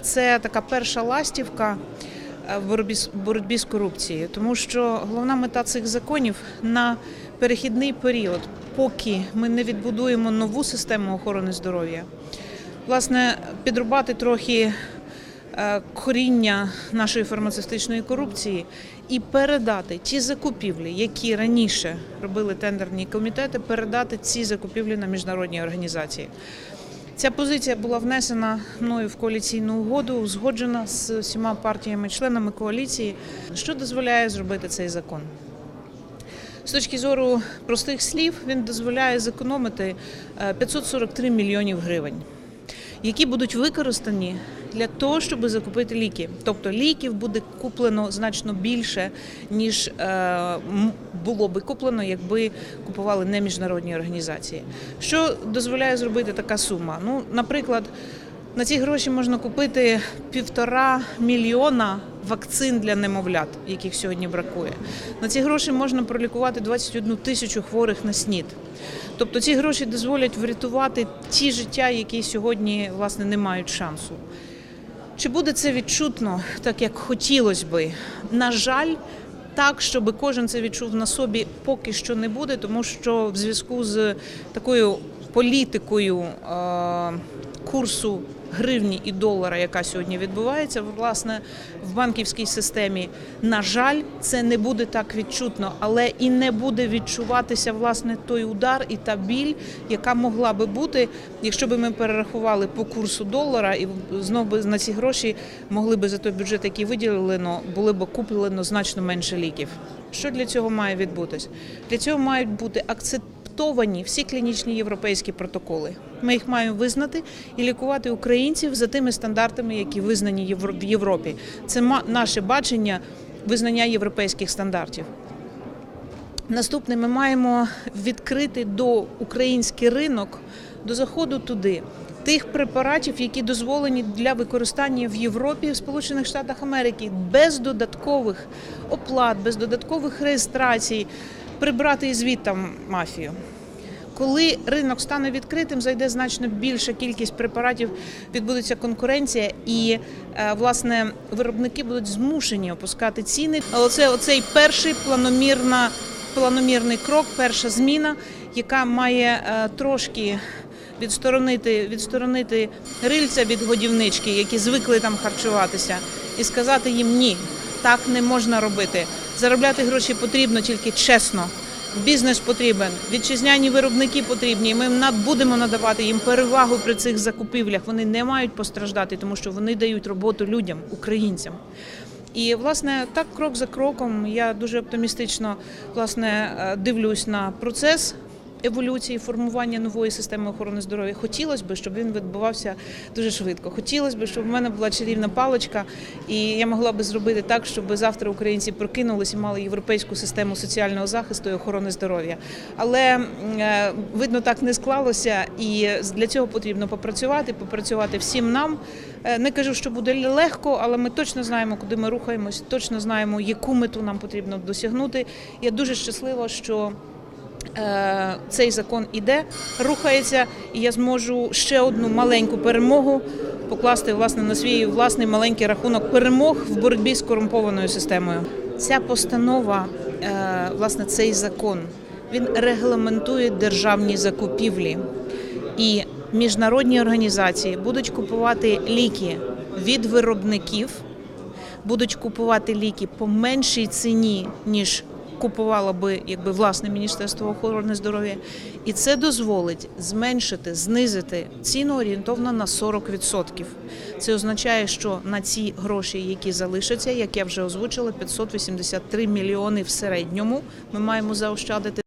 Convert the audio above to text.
Це така перша ластівка е, в боротьбі боротьбі з корупцією, тому що головна мета цих законів на перехідний період, поки ми не відбудуємо нову систему охорони здоров'я, власне, підрубати трохи е, коріння нашої фармацевтичної корупції і передати ті закупівлі, які раніше робили тендерні комітети, передати ці закупівлі на міжнародні організації. Ця позиція була внесена мною в коаліційну угоду, узгоджена з всіма партіями-членами коаліції, що дозволяє зробити цей закон. З точки зору простих слів, він дозволяє зекономити е, 543 мільйонів гривень, які будуть використані для того, щоб закупити ліки. Тобто ліків буде куплено значно більше, ніж е, було би куплено, якби купували не міжнародні організації. Що дозволяє зробити така сума? Ну, наприклад, на ці гроші можна купити півтора мільйона вакцин для немовлят, яких сьогодні бракує. На ці гроші можна пролікувати 21 тисячу хворих на СНІД. Тобто ці гроші дозволять врятувати ті життя, які сьогодні власне не мають шансу. Чи буде це відчутно, так як хотілося би? На жаль, так, щоб кожен це відчув на собі, поки що не буде, тому що в зв'язку з такою політикою е, курсу гривні і долара, яка сьогодні відбувається, власне, в банківській системі, на жаль, це не буде так відчутно, але і не буде відчуватися власне той удар і та біль, яка могла би бути, якщо б ми перерахували по курсу долара, і знов би на ці гроші могли би за той бюджет, який виділено, були б куплено значно менше ліків. Що для цього має відбутись? Для цього мають бути акцептовані всі клінічні європейські протоколи. Ми їх маємо визнати і лікувати українців за тими стандартами, які визнані в Європі. Це наше бачення визнання європейських стандартів. Наступне ми маємо відкрити до український ринок до заходу туди тих препаратів, які дозволені для використання в Європі, в Сполучених Штатах Америки, без додаткових оплат, без додаткових реєстрацій, прибрати із там мафію. Коли ринок стане відкритим, зайде значно більша кількість препаратів, відбудеться конкуренція, і е, власне виробники будуть змушені опускати ціни. Але це оцей перший планомірна, планомірний крок, перша зміна, яка має е, трошки відсторонити, відсторонити рильця від годівнички, які звикли там харчуватися, і сказати їм ні, так не можна робити. Заробляти гроші потрібно тільки чесно. Бізнес потрібен, вітчизняні виробники потрібні. Ми будемо надавати їм перевагу при цих закупівлях. Вони не мають постраждати, тому що вони дають роботу людям, українцям. І власне так крок за кроком я дуже оптимістично власне е, дивлюсь на процес. Еволюції формування нової системи охорони здоров'я хотілося б, щоб він відбувався дуже швидко. Хотілося б, щоб в мене була чарівна паличка, і я могла би зробити так, щоб завтра українці прокинулись і мали європейську систему соціального захисту і охорони здоров'я. Але е, видно, так не склалося, і для цього потрібно попрацювати, попрацювати всім нам. Е, Не кажу, що буде легко, але ми точно знаємо, куди ми рухаємось, точно знаємо, яку мету нам потрібно досягнути. Я дуже щаслива, що. Е, Цей закон іде, рухається, і я зможу ще одну маленьку перемогу покласти власне на свій власний маленький рахунок перемог в боротьбі з корумпованою системою. Ця постанова, е, власне, цей закон, він регламентує державні закупівлі. І міжнародні організації будуть купувати ліки від виробників, будуть купувати ліки по меншій ціні, ніж купувало би якби власне Міністерство охорони здоров'я, і це дозволить зменшити, знизити ціну орієнтовно на 40%. Це означає, що на ці гроші, які залишаться, як я вже озвучила, 583 мільйони в середньому, ми маємо заощадити.